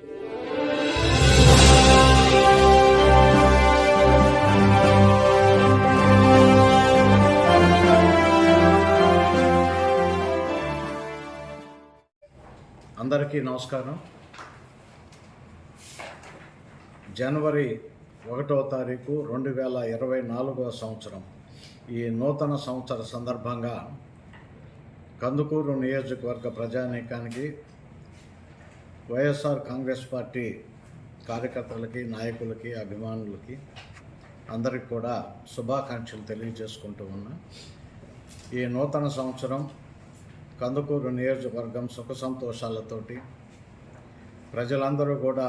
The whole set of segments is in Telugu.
అందరికీ నమస్కారం. జనవరి ఒకటో తారీఖు రెండు వేల ఇరవై నాలుగవ సంవత్సరం. ఈ నూతన సంవత్సర సందర్భంగా కందుకూరు నియోజకవర్గ ప్రజానీకానికి వైఎస్ఆర్ కాంగ్రెస్ పార్టీ కార్యకర్తలకి నాయకులకి అభిమానులకి అందరికి కూడా శుభాకాంక్షలు తెలియజేసుకుంటూ ఉన్నా. ఈ నూతన సంవత్సరం కందుకూరు నియోజకవర్గం సుఖ సంతోషాలతోటి ప్రజలందరూ కూడా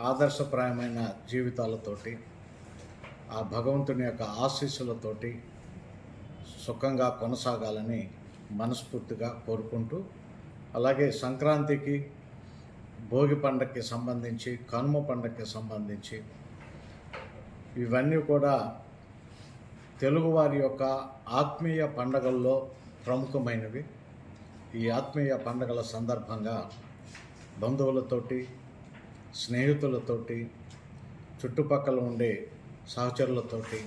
ఆదర్శప్రాయమైన జీవితాలతోటి ఆ భగవంతుని యొక్క ఆశీస్సులతోటి సుఖంగా కొనసాగాలని మనస్ఫూర్తిగా కోరుకుంటూ అలాగే సంక్రాంతికి భోగి పండగకి సంబంధించి కనుమ పండగకి సంబంధించి ఇవన్నీ కూడా తెలుగువారి యొక్క ఆత్మీయ పండగల్లో ప్రముఖమైనవి. ఈ ఆత్మీయ పండగల సందర్భంగా బంధువులతోటి స్నేహితులతోటి చుట్టుపక్కల ఉండే సహచరులతోటి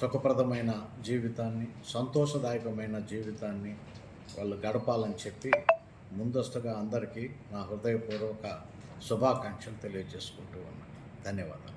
సుఖప్రదమైన జీవితాన్ని సంతోషదాయకమైన జీవితాన్ని వాళ్ళు గడపాలని చెప్పి ముందస్తుగా అందరికీ నా హృదయపూర్వక శుభాకాంక్షలు తెలియజేసుకుంటూ ఉన్నాను. ధన్యవాదాలు.